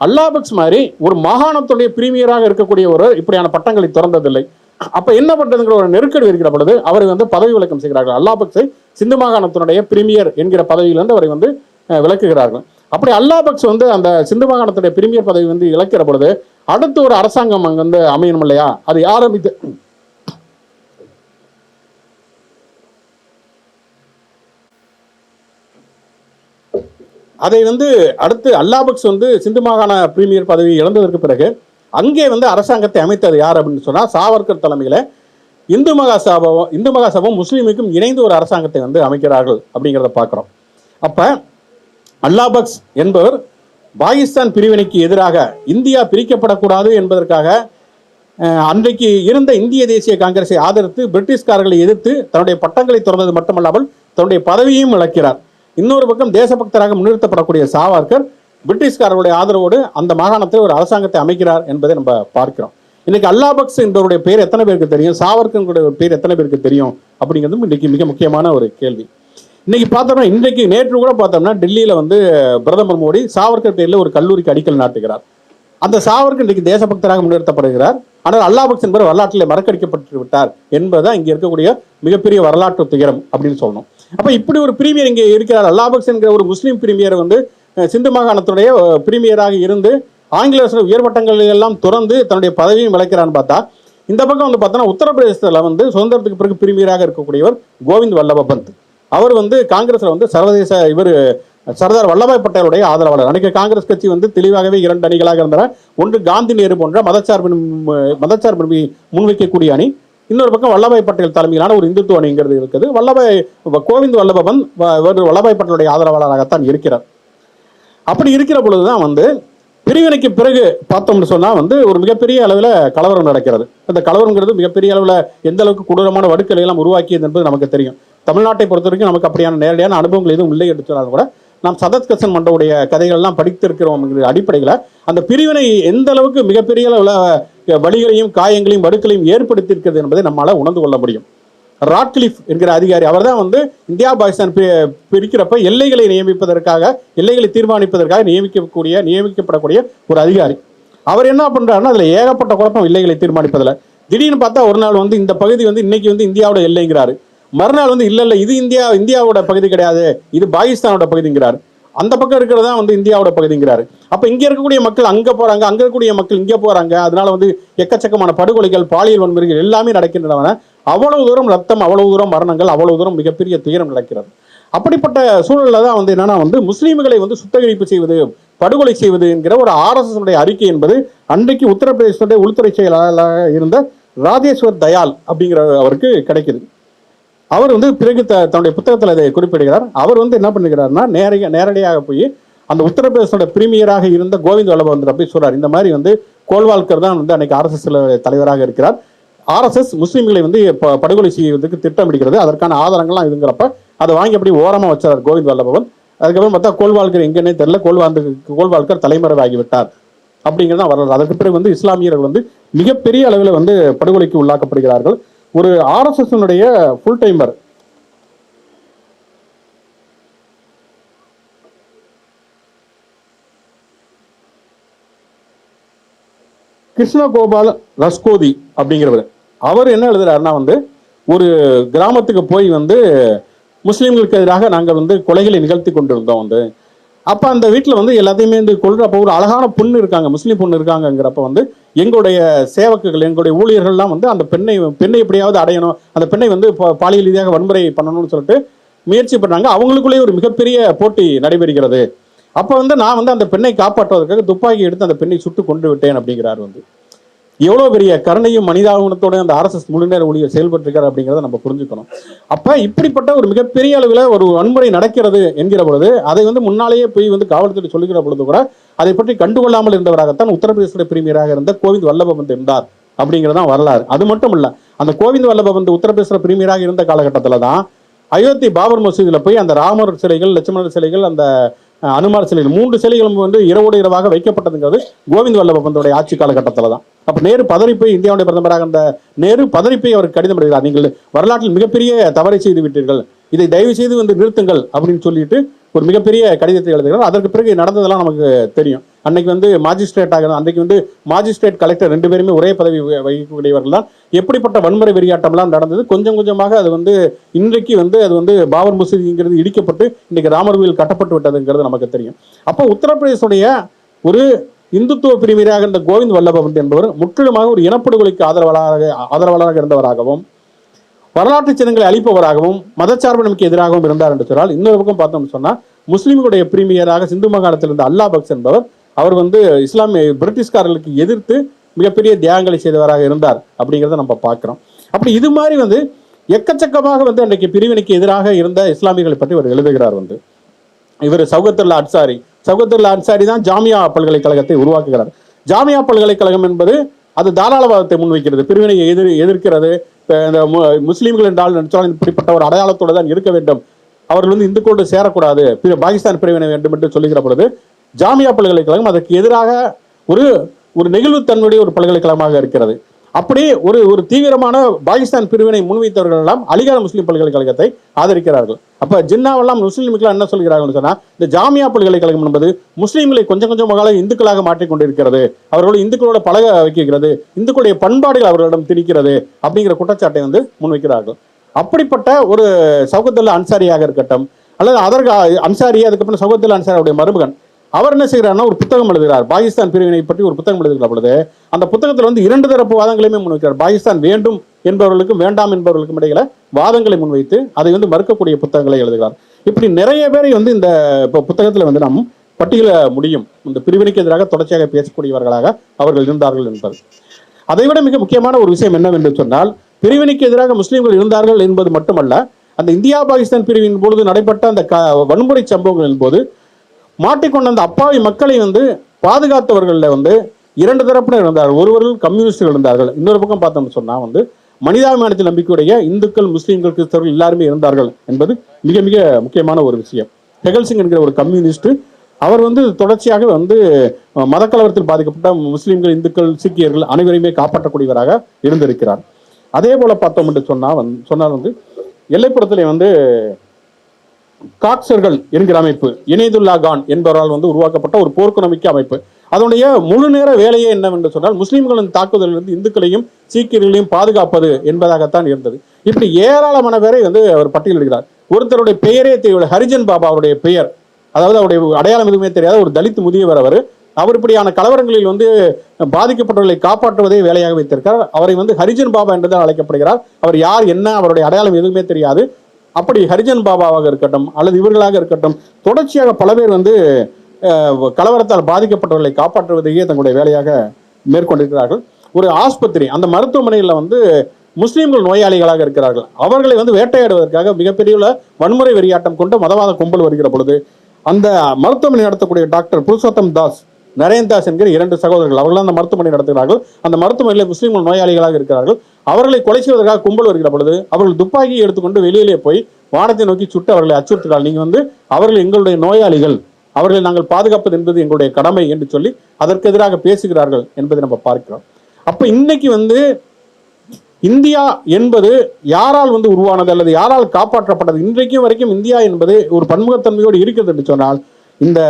அல்லாபக்ஸ் மாதிரி ஒரு மாகாணத்துடைய பிரீமியராக இருக்கக்கூடிய ஒரு இப்படியான பட்டங்களை திறந்ததில்லை. அப்ப என்ன பண்றதுங்கிற ஒரு நெருக்கடி இருக்கிற பொழுது அவரை வந்து பதவி விலக்கம் செய்கிறார்கள். அல்லாபக்ஸை சிந்து மாகாணத்தினுடைய பிரீமியர் என்கிற பதவியிலிருந்து அவரை வந்து விளக்குகிறார்கள் அப்படி அல்லாபக்ஸ் வந்து அந்த சிந்து மாகாணத்துடைய பிரீமியர் பதவி வந்து இழக்கிற பொழுது அடுத்து ஒரு அரசாங்கம் அங்கே வந்து அமையணும் இல்லையா? அது ஆரம்பித்து அதை வந்து அடுத்து அல்லாபக்ஸ் வந்து சிந்து மாகாண பிரீமியர் பதவி இழந்ததற்கு பிறகு அங்கே வந்து அரசாங்கத்தை அமைத்தது யார் அப்படின்னு சொன்னால் சாவர்கர் தலைமையில் இந்து மகாசபாவும் இந்து மகாசபாவும் முஸ்லீமுக்கும் இணைந்து ஒரு அரசாங்கத்தை வந்து அமைக்கிறார்கள் அப்படிங்கிறத பார்க்குறோம். அப்போ அல்லாபக்ஸ் என்பவர் பாகிஸ்தான் பிரிவினைக்கு எதிராக இந்தியா பிரிக்கப்படக்கூடாது என்பதற்காக அன்றைக்கு இருந்த இந்திய தேசிய காங்கிரஸை ஆதரித்து பிரிட்டிஷ்காரர்களை எதிர்த்து தன்னுடைய பட்டங்களை திறந்தது மட்டுமல்லாமல் தன்னுடைய பதவியையும் இழக்கிறார். இன்னொரு பக்கம் தேசபக்தராக முன்னிறுத்தப்படக்கூடிய சாவர்கர் பிரிட்டிஷ்காரருடைய ஆதரவோடு அந்த மாகாணத்தில் ஒரு அரசாங்கத்தை அமைக்கிறார் என்பதை நம்ம பார்க்கிறோம். இன்னைக்கு அல்லாபக்ஸ் என்பவருடைய பேர் எத்தனை பேருக்கு தெரியும்? சாவர்கருடைய பேர் எத்தனை பேருக்கு தெரியும்? அப்படிங்கிறதும் இன்னைக்கு மிக முக்கியமான ஒரு கேள்வி. இன்னைக்கு பார்த்தோம்னா இன்றைக்கு நேற்று கூட பார்த்தோம்னா டெல்லியில வந்து பிரதமர் மோடி சாவர்கர் பேரில் ஒரு கல்லூரிக்கு அடிக்கல் நாட்டுகிறார். அந்த சாவர்கர் இன்றைக்கு தேசபக்தராக முன்னிறுத்தப்படுகிறார். ஆனால் அல்லாபக்ஸ் என்பவர் வரலாற்றில் மறக்கடிக்கப்பட்டு விட்டார் என்பதுதான் இங்கே இருக்கக்கூடிய மிகப்பெரிய வரலாற்று துயரம் அப்படின்னு சொல்லணும். அப்ப இப்படி ஒரு பிரீமியர் இங்கே இருக்கிறார். அல்லாபக்ஸ் என்கிற ஒரு முஸ்லீம் பிரீமியர் வந்து சிந்து மாகாணத்துடைய பிரீமியராக இருந்து ஆங்கில அரசு உயர்வட்டங்கள் எல்லாம் துறந்து தன்னுடைய பதவியும் விளக்கிறான்னு பார்த்தா இந்த பக்கம் வந்து பார்த்தோன்னா உத்தரப்பிரதேசத்தில் வந்து சுதந்திரத்துக்கு பிறகு பிரீமியராக இருக்கக்கூடியவர் கோவிந்த் வல்லப பந்த் அவர் வந்து காங்கிரஸ்ல வந்து சர்வதேச இவர் சர்தார் வல்லபாய் பட்டேலுடைய ஆதரவாளர். அன்னைக்கு காங்கிரஸ் கட்சி வந்து தெளிவாகவே இரண்டு அணிகளாக இருந்தன. ஒன்று காந்தி நேரு போன்ற மதச்சார்பின் மதச்சார்பின்மை முன்வைக்கக்கூடிய அணி. இன்னொரு பக்கம் வல்லபாய் பட்டேல் தலைமையிலான ஒரு இந்துத்துவ அணிங்கிறது இருக்குது. வல்லபாய் கோவிந்த் வல்லபவன் வ- வல்லபாய் பட்டேலுடைய ஆதரவாளராகத்தான் இருக்கிறார். அப்படி இருக்கிற பொழுதுதான் வந்து பிரிவினைக்கு பிறகு பார்த்தோம்னு சொன்னால் வந்து ஒரு மிகப்பெரிய அளவில் கலவரம் நடக்கிறது. அந்த கலவரங்கிறது மிகப்பெரிய அளவில் எந்த அளவுக்கு கொடூரமான வடுக்களை எல்லாம் உருவாக்கியது என்பது நமக்கு தெரியும். தமிழ்நாட்டை பொறுத்த வரைக்கும் நமக்கு அப்படியான நேரடியான அனுபவங்கள் எதுவும் இல்லை என்று கூட நாம் சதத் கிருஷ்ணன் மன்றவுடைய கதைகள்லாம் படித்திருக்கிறோம் அடிப்படையில் அந்த பிரிவினை எந்த அளவுக்கு மிகப்பெரிய அளவில் வழிகளையும் காயங்களையும் வடுக்களையும் ஏற்படுத்தியிருக்கிறது என்பதை நம்மால உணர்ந்து கொள்ள முடியும். ராட்கிளிஃப் என்கிற அதிகாரி அவர்தான் வந்து இந்தியா பாகிஸ்தான் பி- பிரிக்கிறப்ப எல்லைகளை நியமிப்பதற்காக எல்லைகளை தீர்மானிப்பதற்காக நியமிக்கக்கூடிய நியமிக்கப்படக்கூடிய ஒரு அதிகாரி. அவர் என்ன பண்றாருன்னா அதுல ஏகப்பட்ட குழப்பம் எல்லைகளை தீர்மானிப்பதில். திடீர்னு பார்த்தா ஒரு நாள் வந்து இந்த பகுதி வந்து இன்னைக்கு வந்து இந்தியாவோட எல்லைங்கிறாரு. மறுநாள் வந்து இல்லை இல்லை இது இந்தியா இந்தியாவோட பகுதி கிடையாது. இது பாகிஸ்தானோட பகுதிங்கிறார். அந்த பக்கம் இருக்கிறதா வந்து இந்தியாவோட பகுதிங்கிறாரு. அப்ப இங்க இருக்கக்கூடிய மக்கள் அங்க போறாங்க அங்க இருக்கக்கூடிய மக்கள் இங்க போறாங்க. அதனால வந்து எக்கச்சக்கமான படுகொலைகள் பாலியல் வன்முறைகள் எல்லாமே நடக்கின்றன அவ்வளவு தூரம் ரத்தம் அவ்வளவு தூரம் மரணங்கள் அவ்வளவு தூரம் மிகப்பெரிய துயரம் நடக்கிறது. அப்படிப்பட்ட சூழல்ல தான் வந்து என்னன்னா வந்து முஸ்லீம்களை வந்து சுத்தகரிப்பு செய்வது படுகொலை செய்வது என்கிற ஒரு ஆர்எஸ்எஸ் அறிக்கை என்பது அன்றைக்கு உத்தரப்பிரதேசத்துடைய உள்துறை செயலாளராக இருந்த ராஜேஸ்வர் தயால் அப்படிங்கிற அவருக்கு கிடைக்குது. அவர் வந்து பிறகு த தன்னுடைய புத்தகத்தில் அதை குறிப்பிடுகிறார். அவர் வந்து என்ன பண்ணுகிறார்னா நேரடியாக நேரடியாக போய் அந்த உத்தரப்பிரதேசோட பிரீமியராக இருந்த கோவிந்த் வல்லபந்திர போய் சொல்றார். இந்த மாதிரி வந்து கோல்வால்கர் தான் வந்து அன்னைக்கு ஆர்எஸ்எஸ் தலைவராக இருக்கிறார். ஆர்எஸ்எஸ் முஸ்லீம்களை வந்து படுகொலை செய்வதற்கு திட்டமிடுகிறது. அதற்கான ஆதாரங்கள்லாம் இதுங்கிறப்ப அதை வாங்கி அப்படி ஓரமாக வச்சார் கோவிந்த் வல்லபவன் அதுக்கப்புறம் பார்த்தா கோல்வால்கர் எங்கன்னே தெரியல. கோல்வாந்து கோல்வால்கர் தலைமறைவாகிவிட்டார் அப்படிங்கிறது தான் வரலாறு. அதற்கு பிறகு வந்து இஸ்லாமியர்கள் வந்து மிகப்பெரிய அளவில் வந்து படுகொலைக்கு உள்ளாக்கப்படுகிறார்கள். ஒரு ஆர்எஸ்எஸ்னுடைய ஃபுல் டைமர் கிருஷ்ணகோபால் ரஸ்கோதி அப்படிங்கிறவர். அவர் என்ன எழுதுறாருன்னா வந்து ஒரு கிராமத்துக்கு போய் வந்து முஸ்லீம்களுக்கு எதிராக நாங்கள் வந்து கொலைகளை நிகழ்த்தி கொண்டிருந்தோம் வந்து. அப்போ அந்த வீட்டில் வந்து எல்லாத்தையுமே வந்து கொள்றப்போ ஒரு அழகான பொண்ணு இருக்காங்க முஸ்லீம் பொண்ணு இருக்காங்கங்கிறப்ப வந்து எங்களுடைய சேவக்குகள் எங்களுடைய ஊழியர்கள்லாம் வந்து அந்த பெண்ணை பெண்ணை எப்படியாவது அடையணும் அந்த பெண்ணை வந்து பாலியல் ரீதியாக வன்முறை பண்ணணும்னு சொல்லிட்டு முயற்சி பண்ணாங்க அவங்களுக்குள்ளேயே ஒரு மிகப்பெரிய போட்டி நடைபெறுகிறது. அப்போ வந்து நான் வந்து அந்த பெண்ணை காப்பாற்றுவதற்காக துப்பாக்கி எடுத்து அந்த பெண்ணை சுட்டு கொண்டு விட்டேன் அப்படிங்கிறார் வந்து. எவ்வளோ பெரிய கருணையும் மனிதாபனத்தோட அந்த ஆர்எஸ்எஸ் முழுநேர ஊழியர் செயல்பட்டிருக்காரு அப்படிங்கிறத நம்ம புரிஞ்சுக்கணும். அப்ப இப்படிப்பட்ட ஒரு மிகப்பெரிய அளவில் ஒரு வன்முறை நடக்கிறது என்கிற பொழுது அதை வந்து முன்னாலேயே போய் வந்து காவல்துறை சொல்லுகிற பொழுது கூட அதை பற்றி கண்டுகொள்ளாமல் இருந்தவராகத்தான் உத்தரப்பிரதேச பிரீமியராக இருந்த கோவிந்த் வல்லபபந்த் இருந்தார் அப்படிங்கிறது தான் வரலாறு. அது மட்டும் இல்ல அந்த கோவிந்த் வல்லபபந்த் உத்தரப்பிரதேச பிரீமியராக இருந்த காலகட்டத்தில் தான் அயோத்தி பாபர் மசூதியில் போய் அந்த ராமர் சிலைகள் லட்சுமணர் சிலைகள் அந்த அனுமார் சிலைகள் மூன்று சிலைகளும் வந்து இரவோடு இரவாக வைக்கப்பட்டதுங்கிறது கோவிந்த் வல்லபந்தோடைய ஆட்சி காலகட்டத்தில் தான். அப்போ நேரு பதறிப்பை இந்தியாவுடைய பிரதமராக இருந்த நேரு பதறிப்பை அவர் கடிதம் எழுதுகிறார் நீங்கள் வரலாற்றில் மிகப்பெரிய தவறை செய்து விட்டீர்கள். இதை தயவு செய்து வந்து நிறுத்துங்கள் அப்படின்னு சொல்லிட்டு ஒரு மிகப்பெரிய கடிதத்தை எழுதுகிறார். அதற்கு பிறகு நடந்ததெல்லாம் நமக்கு தெரியும். அன்னைக்கு வந்து மாஜிஸ்ட்ரேட்டாக அன்றைக்கு வந்து மாஜிஸ்ட்ரேட் கலெக்டர் ரெண்டு பேருமே ஒரே பதவி வகிக்கக்கூடியவர்கள் தான். எப்படிப்பட்ட வன்முறை வெறியாட்டம்லாம் நடந்தது? கொஞ்சம் கொஞ்சமாக அது வந்து இன்றைக்கு வந்து அது வந்து பாபர் மசூதிங்கிறது இடிக்கப்பட்டு இன்றைக்கு ராமர் கோயில் கட்டப்பட்டு விட்டதுங்கிறது நமக்கு தெரியும். அப்போ உத்தரப்பிரதேசுடைய ஒரு இந்துத்துவ பிரிவினராக இருந்த கோவிந்த் வல்லபவன் என்பவர் முற்றிலுமாக ஒரு இனப்படுகொலைக்கு ஆதரவாளராக ஆதரவாளராக இருந்தவராகவும் வரலாற்று சின்னங்களை அழிப்பவராகவும் மதச்சார்பின்மைக்கு எதிராகவும் இருந்தார் என்று சொன்னால் இன்னொரு பக்கம் பார்த்தோம்னு சொன்னால் முஸ்லீம்களுடைய பிரீமியராக சிந்து மாகாணத்தில் இருந்த அல்லா பக்ஸ் என்பவர் அவர் வந்து இஸ்லாமிய பிரிட்டிஷ்காரர்களுக்கு எதிர்த்து மிகப்பெரிய தியாகங்களை செய்தவராக இருந்தார் அப்படிங்கிறத நம்ம பார்க்குறோம். அப்படி இது மாதிரி வந்து எக்கச்சக்கமாக வந்து அன்றைக்கு பிரிவினைக்கு எதிராக இருந்த இஸ்லாமியர்களை பற்றி அவர் எழுதுகிறார் வந்து. இவர் சௌகத்துல்லா அன்சாரி சௌகத்துல்லா அன்சாரி தான் ஜாமியா பல்கலைக்கழகத்தை உருவாக்குகிறார். ஜாமியா பல்கலைக்கழகம் என்பது அது தாராளவாதத்தை முன்வைக்கிறது பிரிவினையை எதிர் எதிர்க்கிறது. இந்த மு- முஸ்லீம்கள் என்றால் நினைச்சாலும் இப்படிப்பட்ட ஒரு அடையாளத்தோடு தான் இருக்க வேண்டும். அவர்கள் வந்து இந்துக்களோடு சேரக்கூடாது பிற- பாகிஸ்தான் பிரிவினை வேண்டும் என்று சொல்லுகிற பொழுது ஜாமியா பல்கலைக்கழகம் அதற்கு எதிராக ஒரு ஒரு நெகிழ்வுத்தன்மையுடைய ஒரு பல்கலைக்கழகமாக இருக்கிறது. அப்படி ஒரு ஒரு தீவிரமான பாகிஸ்தான் பிரிவினை முன்வைத்தவர்கள் எல்லாம் அலிகார் முஸ்லீம் பல்கலைக்கழகத்தை ஆதரிக்கிறார்கள். அப்ப ஜின்னாவெல்லாம் முஸ்லீம்கள் என்ன சொல்கிறார்கள் சொன்னா இந்த ஜாமியா பல்கலைக்கழகம் என்பது முஸ்லீம்களை கொஞ்சம் கொஞ்சமாக இந்துக்களாக மாற்றிக்கொண்டிருக்கிறது. அவர்களோட இந்துக்களோட பழக வைக்கிறது. இந்துக்களுடைய பண்பாடுகள் அவர்களிடம் திணிக்கிறது அப்படிங்கிற குற்றச்சாட்டை வந்து முன்வைக்கிறார்கள். அப்படிப்பட்ட ஒரு சௌகத்துல்லா அன்சாரியாக இருக்கட்டும் அல்லது அதற்கு அன்சாரி அதுக்கப்புறம் சௌகத்துல்லா அன்சாரியுடைய மருமகன் அவர் என்ன செய்கிறார்னா ஒரு புத்தகம் எழுதுகிறார். பாகிஸ்தான் பிரிவினை பற்றி ஒரு புத்தகம் எழுதுகிற பொழுது அந்த புத்தகத்தில் வந்து இரண்டு தரப்பு வாதங்களையுமே முன்வைக்கிறார். பாகிஸ்தான் வேண்டும் என்பவர்களுக்கும் வேண்டாம் என்பவர்களுக்கும் இடையில வாதங்களை முன்வைத்து அதை வந்து மறுக்கக்கூடிய புத்தகங்களை எழுதுகிறார். இப்படி நிறைய பேரை வந்து இந்த இப்போ புத்தகத்தில் வந்து நாம் பட்டியல முடியும். இந்த பிரிவினைக்கு எதிராக தொடர்ச்சியாக பேசக்கூடியவர்களாக அவர்கள் இருந்தார்கள் என்பது. அதைவிட மிக முக்கியமான ஒரு விஷயம் என்னவென்று சொன்னால் பிரிவினைக்கு எதிராக முஸ்லீம்கள் இருந்தார்கள் என்பது மட்டுமல்ல அந்த இந்தியா பாகிஸ்தான் பிரிவின் பொழுது நடைபெற்ற அந்த க வன்முறை சம்பவங்களின் போது மாட்டிக்கொண்ட அந்த அப்பாவி மக்களை வந்து பாதுகாத்தவர்களில் வந்து இரண்டு தரப்பினர் இருந்தார்கள். ஒருவர்கள் கம்யூனிஸ்டுகள் இருந்தார்கள். இன்னொரு பக்கம் பார்த்தோம்னு சொன்னால் வந்து மனிதாபிமானத்தில் நம்பிக்கையுடைய இந்துக்கள் முஸ்லீம்கள் கிறிஸ்தவர்கள் எல்லாருமே இருந்தார்கள் என்பது மிக மிக முக்கியமான ஒரு விஷயம். ஹெகல்சிங் என்கிற ஒரு கம்யூனிஸ்ட் அவர் வந்து தொடர்ச்சியாக வந்து மதக்கலவரத்தில் பாதிக்கப்பட்ட முஸ்லீம்கள் இந்துக்கள் சீக்கியர்கள் அனைவரையுமே காப்பாற்றக்கூடியவராக இருந்திருக்கிறார். அதே போல பார்த்தோம் என்று சொன்னால் வந்து சொன்னால் வந்து எல்லைப்புறத்திலே வந்து காக்சர்கள் என்கிற அமைப்பு இணைதுல்லா கான் என்பவரால் வந்து உருவாக்கப்பட்ட ஒரு போர்க்குணமிக்க அமைப்பு. அதனுடைய முழு நேர வேலையே என்னவென்று சொன்னால் முஸ்லீம்களின் தாக்குதலிலிருந்து இந்துக்களையும் சீக்கியர்களையும் பாதுகாப்பது என்பதாகத்தான் இருந்தது. இப்படி ஏராளமான பேரை வந்து அவர் பட்டியலிடுகிறார். ஒருத்தருடைய பெயரே தெரியவில்லை. ஹரிஜன் பாபா அவருடைய பெயர். அதாவது அவருடைய அடையாளம் எதுவுமே தெரியாத. ஒரு தலித் முதியவர் அவர். அவர் இப்படியான கலவரங்களில் வந்து பாதிக்கப்பட்டவர்களை காப்பாற்றுவதே வேலையாக வைத்திருக்கிறார். அவரை வந்து ஹரிஜன் பாபா என்றுதான் அழைக்கப்படுகிறார். அவர் யார் என்ன அவருடைய அடையாளம் எதுவுமே தெரியாது. அப்படி ஹரிஜன் பாபாவாக இருக்கட்டும் அல்லது இவர்களாக இருக்கட்டும் தொடர்ச்சியாக பல பேர் வந்து கலவரத்தால் பாதிக்கப்பட்டவர்களை காப்பாற்றுவதையே தங்களுடைய வேலையாக மேற்கொண்டிருக்கிறார்கள். ஒரு ஆஸ்பத்திரி அந்த மருத்துவமனையில் வந்து முஸ்லீம்கள் நோயாளிகளாக இருக்கிறார்கள். அவர்களை வந்து வேட்டையாடுவதற்காக மிகப்பெரிய உள்ள வன்முறை வெறியாட்டம் கொண்டு மதவாத கும்பல் வருகிற பொழுது அந்த மருத்துவமனை நடத்தக்கூடிய டாக்டர் புருஷோத்தம் தாஸ் நரேன்தாஸ் என்கிற இரண்டு சகோதரர்கள். அவர்கள் அந்த மருத்துவமனை நடத்துகிறார்கள். அந்த மருத்துவமனையில் முஸ்லீம்கள் நோயாளிகளாக இருக்கிறார்கள். அவர்களை கொலை செய்வதற்காக கும்பல் வருகிற பொழுது அவர்கள் துப்பாக்கியை எடுத்துக்கொண்டு வெளியிலே போய் வானத்தை நோக்கி சுட்டு அவர்களை அச்சுறுத்துகிறார்கள் நீங்கள் வந்து அவர்கள் எங்களுடைய நோயாளிகள். அவர்களை நாங்கள் பாதுகாப்பது என்பது எங்களுடைய கடமை என்று சொல்லி அதற்கு எதிராக பேசுகிறார்கள் என்பதை நம்ம பார்க்கிறோம். அப்போ இன்னைக்கு வந்து இந்தியா என்பது யாரால் வந்து உருவானது அல்லது யாரால் காப்பாற்றப்பட்டது? இன்றைக்கும் வரைக்கும் இந்தியா என்பது ஒரு பன்முகத்தன்மையோடு இருக்கிறது என்று சொன்னால் இந்த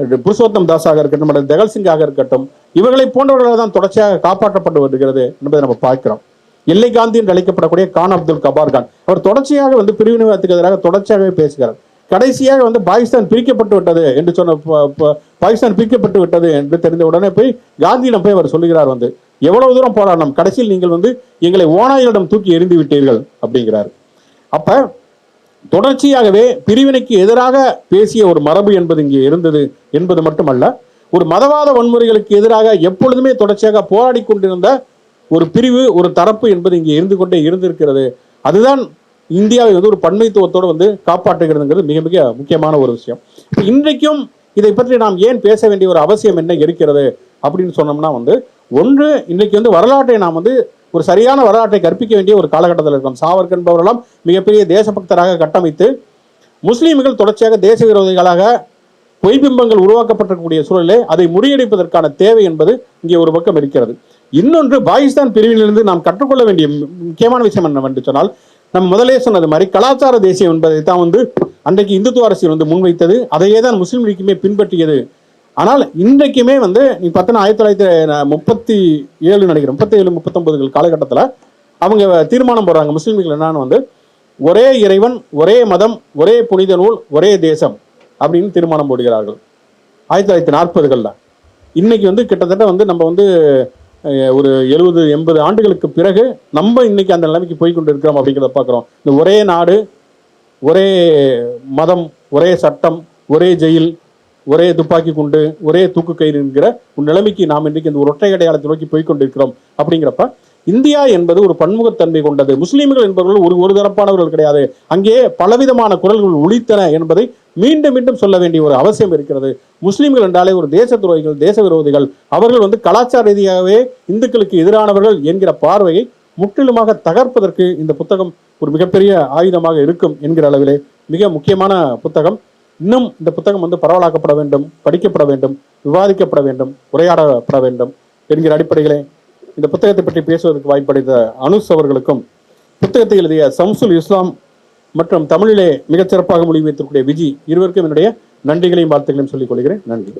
புருஷோத்தம் தாஸாக இருக்கட்டும் அல்லது தெகல் சிங்காக இருக்கட்டும் இவர்களை போன்றவர்களால் தான் தொடர்ச்சியாக காப்பாற்றப்பட்டு வருகிறது என்பதை நம்ம பார்க்கிறோம். எல்லை காந்தி என்று அழைக்கப்படக்கூடிய கான் அப்துல் கபார் கான். அவர் தொடர்ச்சியாக வந்து பிரிவினைவாதத்துக்கு எதிராக தொடர்ச்சியாகவே பேசுகிறார். கடைசியாக வந்து பாகிஸ்தான் பிரிக்கப்பட்டு விட்டது என்று சொன்ன ப- ப- பாகிஸ்தான் பிரிக்கப்பட்டு விட்டது என்று தெரிந்த உடனே போய் காந்தியிடம் போய் அவர் சொல்லுகிறார் வந்து எவ்வளவு தூரம் போராடணும்? கடைசியில் நீங்கள் வந்து எங்களை ஓநாய்களிடம் தூக்கி எறிந்து விட்டீர்கள் அப்படிங்கிறார். அப்ப தொடர்ச்சியாகவே பிரிவினைக்கு எதிராக பேசிய ஒரு மரபு என்பது இங்கே இருந்தது என்பது மட்டுமல்ல ஒரு மதவாத வன்முறைகளுக்கு எதிராக எப்பொழுதுமே தொடர்ச்சியாக போராடி கொண்டிருந்த ஒரு பிரிவு ஒரு தரப்பு என்பது இங்கே இருந்து கொண்டே இருந்திருக்கிறது. அதுதான் இந்தியாவை வந்து ஒரு பன்மைத்துவத்தோடு வந்து காப்பாற்றுகிறதுங்கிறது மிக மிக முக்கியமான ஒரு விஷயம். இன்றைக்கும் இதை பற்றி நாம் ஏன் பேச வேண்டிய ஒரு அவசியம் என்ன இருக்கிறது அப்படின்னு சொன்னோம்னா வந்து ஒன்று இன்னைக்கு வந்து வரலாற்றை நாம் வந்து ஒரு சரியான வரலாற்றை கற்பிக்க வேண்டிய ஒரு காலகட்டத்தில் இருக்கோம். சாவர்க் என்பவரெல்லாம் மிகப்பெரிய தேசபக்தராக கட்டமைத்து முஸ்லீம்கள் தொடர்ச்சியாக தேச விரோதிகளாக பொய்பிம்பங்கள் உருவாக்கப்பட்டிருக்கக்கூடிய சூழலே அதை முறியடிப்பதற்கான தேவை என்பது இங்கே ஒரு பக்கம் இருக்கிறது. இன்னொன்று பாகிஸ்தான் பிரிவிலிருந்து நாம் கற்றுக்கொள்ள வேண்டிய முக்கியமான விஷயம் என்னவென்று சொன்னால் நம்ம முதலே சொன்னது மாதிரி கலாச்சார தேசியம் என்பதை தான் வந்து அன்றைக்கு இந்துத்துவ அரசியல் வந்து முன்வைத்தது. அதையே தான் முஸ்லீம் லீக்குமே பின்பற்றியது ஆனால் இன்றைக்குமே வந்து நீ பார்த்தோன்னா ஆயிரத்தி தொள்ளாயிரத்தி முப்பத்தி ஏழு நினைக்கிறேன். முப்பத்தி ஏழு முப்பத்தொன்பதுகள் காலகட்டத்தில் அவங்க தீர்மானம் போடுறாங்க. முஸ்லீம்கள் என்னன்னு வந்து ஒரே இறைவன் ஒரே மதம் ஒரே புனித நூல் ஒரே தேசம் அப்படின்னு தீர்மானம் போடுகிறார்கள். ஆயிரத்தி தொள்ளாயிரத்தி நாற்பதுகளில். இன்னைக்கு வந்து கிட்டத்தட்ட வந்து நம்ம வந்து ஒரு எழுபது எண்பது ஆண்டுகளுக்கு பிறகு நம்ம இன்னைக்கு அந்த நிலைமைக்கு போய் கொண்டு இருக்கிறோம் அப்படிங்கிறத பார்க்குறோம். இந்த ஒரே நாடு ஒரே மதம் ஒரே சட்டம் ஒரே ஜெயில் ஒரே துப்பாக்கி குண்டு ஒரே தூக்கு கயிறு என்கிற ஒரு நிலைமைக்கு நாம் இன்றைக்கு இந்த ஒரு ஒற்றை அடையாளத்தை நோக்கி போய் கொண்டிருக்கிறோம் அப்படிங்கிறப்ப இந்தியா என்பது ஒரு பன்முகத்தன்மை கொண்டது. முஸ்லீம்கள் என்பவர்கள் ஒரு ஒரு தரப்பானவர்கள் கிடையாது. அங்கே பலவிதமான குரல்கள் ஒழித்தன என்பதை மீண்டும் மீண்டும் சொல்ல வேண்டிய ஒரு அவசியம் இருக்கிறது. முஸ்லீம்கள் என்றாலே ஒரு தேச துரோகிகள் தேச விரோதிகள் அவர்கள் வந்து கலாச்சார ரீதியாகவே இந்துக்களுக்கு எதிரானவர்கள் என்கிற பார்வையை முற்றிலுமாக தகர்ப்பதற்கு இந்த புத்தகம் ஒரு மிகப்பெரிய ஆயுதமாக இருக்கும் என்கிற அளவிலே மிக முக்கியமான புத்தகம். இன்னும் இந்த புத்தகம் வந்து பரவலாக்கப்பட வேண்டும் படிக்கப்பட வேண்டும் விவாதிக்கப்பட வேண்டும் உரையாடப்பட வேண்டும் என்கிற அடிப்படையிலே இந்த புத்தகத்தை பற்றி பேசுவதற்கு வாய்ப்படைத்த அனுஸ் அவர்களுக்கும் புத்தகத்தை எழுதிய சம்சுல் இஸ்லாம் மற்றும் தமிழிலே மிகச்சிறப்பாக சிறப்பாக மொழிபெயர்த்திருக்கூடிய விஜி இருவருக்கும் என்னுடைய நன்றிகளையும் வாழ்த்துக்களையும் சொல்லிக் கொள்கிறேன். நன்றி.